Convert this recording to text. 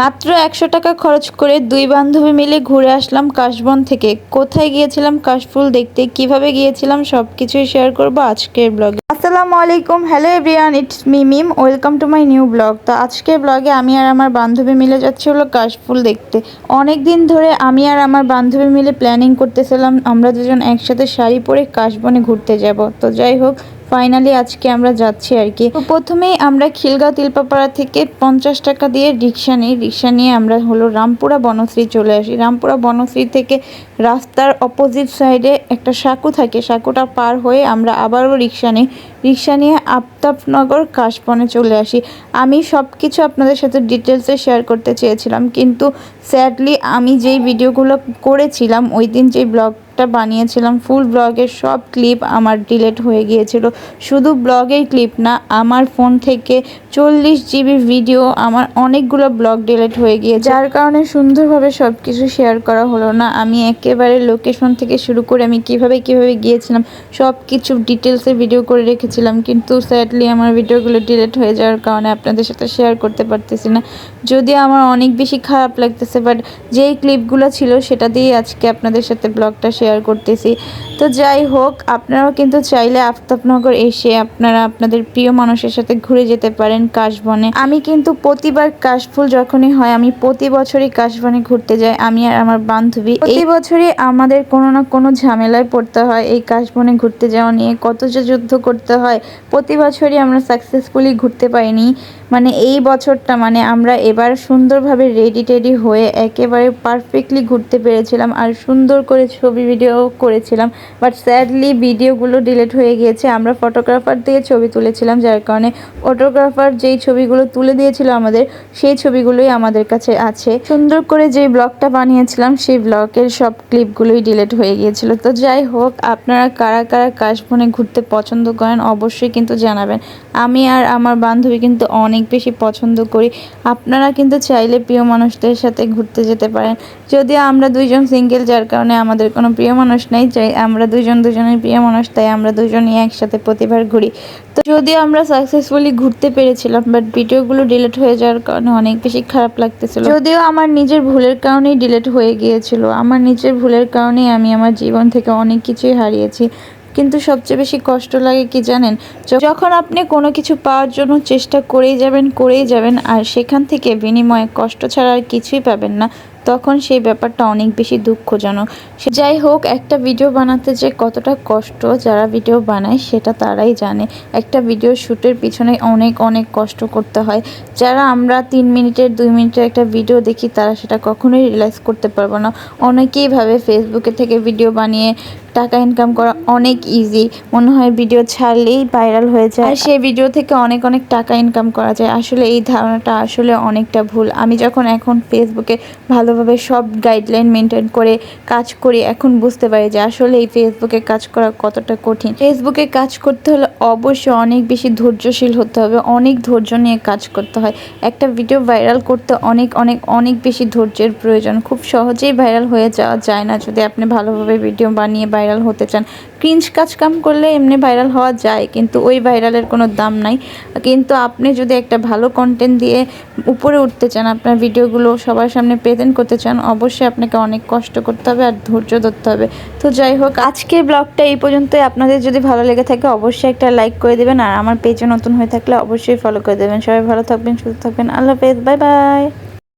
মাত্র একশো টাকা খরচ করে দুই বান্ধবী মিলে ঘুরে আসলাম কাশবন থেকে। কোথায় গিয়েছিলাম কাশফুল দেখতে, কীভাবে গিয়েছিলাম সব কিছুই শেয়ার করব আজকের ব্লগে আসসালামু আলাইকুম hello everyone it's me Mim welcome to my new blog তো আজকের ব্লগে আমি আর আমার বান্ধবী মিলে যাচ্ছি হলো কাশফুল দেখতে। অনেক দিন ধরে আমি আর আমার বান্ধবী মিলে প্ল্যানিং করতেছিলাম আমরা দুজন একসাথে শাড়ি পরে কাশবনে ঘুরতে যাব। তো যাই হোক ফাইনালি আজকে আমরা যাচ্ছি আর কি। প্রথমেই আমরা খিলগাঁও তিলপাপাড়া থেকে পঞ্চাশ টাকা দিয়ে রিক্সা নিই। রিক্সা নিয়ে আমরা হলো রামপুরা বনশ্রী চলে আসি। রামপুরা বনশ্রী থেকে রাস্তার অপোজিট সাইডে একটা সাঁকু থাকে। সাঁকুটা পার হয়ে আমরা আবারও রিক্সা নিই। রিক্সা নিয়ে আফতাবনগর কাশবনে চলে আসি। আমি সব কিছু আপনাদের সাথে ডিটেলসে শেয়ার করতে চেয়েছিলাম। কিন্তু স্যাডলি আমি যেই ভিডিওগুলো করেছিলাম, ওই দিন যেই ব্লগটা বানিয়েছিলাম ফুল ব্লগের সব ক্লিপ আমার ডিলেট হয়ে গিয়েছিল। শুধু ব্লগের ক্লিপ না, আমার ফোন থেকে চল্লিশ জিবি ভিডিও আমার অনেকগুলো ব্লগ ডিলেট হয়ে গিয়ে যার কারণে সুন্দরভাবে সব কিছু শেয়ার করা হলো না। আমি একেবারে লোকেশন থেকে শুরু করে আমি কীভাবে কীভাবে গিয়েছিলাম সব কিছু ডিটেলসে ভিডিও করে রেখেছিলাম। কিন্তু স্যাডলি আমার ভিডিওগুলো ডিলেট হয়ে যাওয়ার কারণে আপনাদের সাথে শেয়ার করতে পারতেছি না। যদি আমার অনেক বেশি খারাপ লাগতেছে বাট যেই ক্লিপগুলো ছিল সেটা দিয়ে আজকে আপনাদের সাথে ব্লগটা শেয়ার করতেছি। তো যাই হোক, আপনারাও কিন্তু চাইলে আফতাবনগর এসে আপনারা আপনাদের প্রিয় মানুষের সাথে ঘুরে যেতে পারেন কাশবনে। আমি কিন্তু প্রতিবার কাশফুল যখনই হয়, আমি প্রতি বছরই কাশবনে ঘুরতে যাই, আমি আর আমার বান্ধবী। প্রতি বছরই আমাদের কোনো না কোনো ঝামেলায় পড়তে হয়, এই কাশবনে ঘুরতে যাওয়া নিয়ে কত যে যুদ্ধ করতে হয়, প্রতি বছরই আমরা সাকসেসফুলি ঘুরতে পারিনি। মানে এই বছরটা মানে আমরা এবার সুন্দরভাবে রেডি টেডি হয়ে একেবারে পারফেক্টলি ঘুরতে পেরেছিলাম, আর সুন্দর করে ছবি ভিডিও করেছিলাম বাট স্যাডলি ভিডিওগুলো ডিলিট হয়ে গিয়েছে। আমরা ফটোগ্রাফার দিয়ে ছবি তুলেছিলাম, যার কারণে ফটোগ্রাফার যেই ছবিগুলো তুলে দিয়েছিল আমাদের, সেই ছবিগুলোই আমাদের কাছে আছে। সুন্দর করে যে ব্লগটা বানিয়েছিলাম, সেই ব্লগের সব ক্লিপগুলোই ডিলেট হয়ে গিয়েছিল। তো যাই হোক, আপনারা কারা কারা কাশবনে ঘুরতে পছন্দ করেন, অবশ্যই কিন্তু জানাবেন। আমি আর আমার বান্ধবী কিন্তু অনেক বেশি পছন্দ করি। আপনারা কিন্তু চাইলে প্রিয় মানুষদের সাথে ঘুরতে যেতে পারেন। যদিও আমরা দুইজন সিঙ্গেল যার কারণে আমাদের কোনো প্রিয় মানুষ নেই, চাই আমরা দুজন দুজনের প্রিয় মানুষ, তাই আমরা দুজনই একসাথে প্রতিবার ঘুরি তো যদিও আমরা সাকসেসফুলি ঘুরতে পেরেছিলাম বাট ভিডিওগুলো ডিলিট হয়ে যাওয়ার কারণে অনেক বেশি খারাপ লাগতেছিল। যদিও আমার নিজের ভুলের কারণেই ডিলিট হয়ে গিয়েছিল, আমার নিজের ভুলের কারণেই আমি আমার জীবন থেকে অনেক কিছুই হারিয়েছি। কিন্তু সবচেয়ে বেশি কষ্ট লাগে কি জানেন যখন আপনি কোনো কিছু পাওয়ার জন্য চেষ্টা করেই যাবেন করেই যাবেন, আর সেখান থেকে বিনিময়ে কষ্ট ছাড়া আর কিছুই পাবেন না তখন সেই ব্যাপারটা অনেক বেশি দুঃখজনক। সে যাই হোক, একটা ভিডিও বানাতে যে কতটা কষ্ট যারা ভিডিও বানায়, সেটা তারাই জানে। একটা ভিডিও শ্যুটের পিছনে অনেক অনেক কষ্ট করতে হয়। যারা আমরা তিন মিনিটের, দুই মিনিটের একটা ভিডিও দেখি, তারা সেটা কখনোই রিয়েলাইজ করতে পারব না। অনেকেই ভাবে ফেসবুকে থেকে ভিডিও বানিয়ে টাকা ইনকাম করা অনেক ইজি মনে হয় ভিডিও ছাড়লেই ভাইরাল হয়ে যায়। আর সেই ভিডিও থেকে অনেক অনেক টাকা ইনকাম করা যায়। আসলে এই ধারণাটা আসলে অনেকটা ভুল। আমি যখন এখন ফেসবুকে ভালোভাবে সব গাইডলাইন মেনটেন করে কাজ করি, এখন বুঝতে পারি যে আসলে এই ফেসবুকে কাজ করা কতটা কঠিন। ফেসবুকে কাজ করতে হলে অবশ্যই অনেক বেশি ধৈর্যশীল হতে হবে। অনেক ধৈর্য নিয়ে কাজ করতে হয়। একটা ভিডিও ভাইরাল করতে অনেক অনেক অনেক বেশি ধৈর্যের প্রয়োজন। খুব সহজেই ভাইরাল হয়ে যাওয়া যায় না যদি আপনি ভালোভাবে ভিডিও বানিয়ে ভাইরাল হতে চান। ক্রিঞ্জ কাজ কাম করলে এমনি ভাইরাল হওয়া যায়, কিন্তু ওই ভাইরালের কোনো দাম নাই। কিন্তু আপনি যদি একটা ভালো কন্টেন্ট দিয়ে উপরে উঠতে চান, আপনার ভিডিওগুলো সবার সামনে প্রেজেন্ট করতে চান, অবশ্যই আপনাকে অনেক কষ্ট করতে হবে আর ধৈর্য ধরতে হবে। তো যাই হোক, আজকের ব্লগটা এই পর্যন্তই। আপনাদের যদি ভালো লেগে থাকে, অবশ্যই একটা লাইক করে দেবেন। আর আমার পেজে নতুন হয়ে থাকলে অবশ্যই ফলো করে দেবেন। সবাই ভালো থাকবেন, সুস্থ থাকবেন। আল্লাহ হাফেজ বাই বাই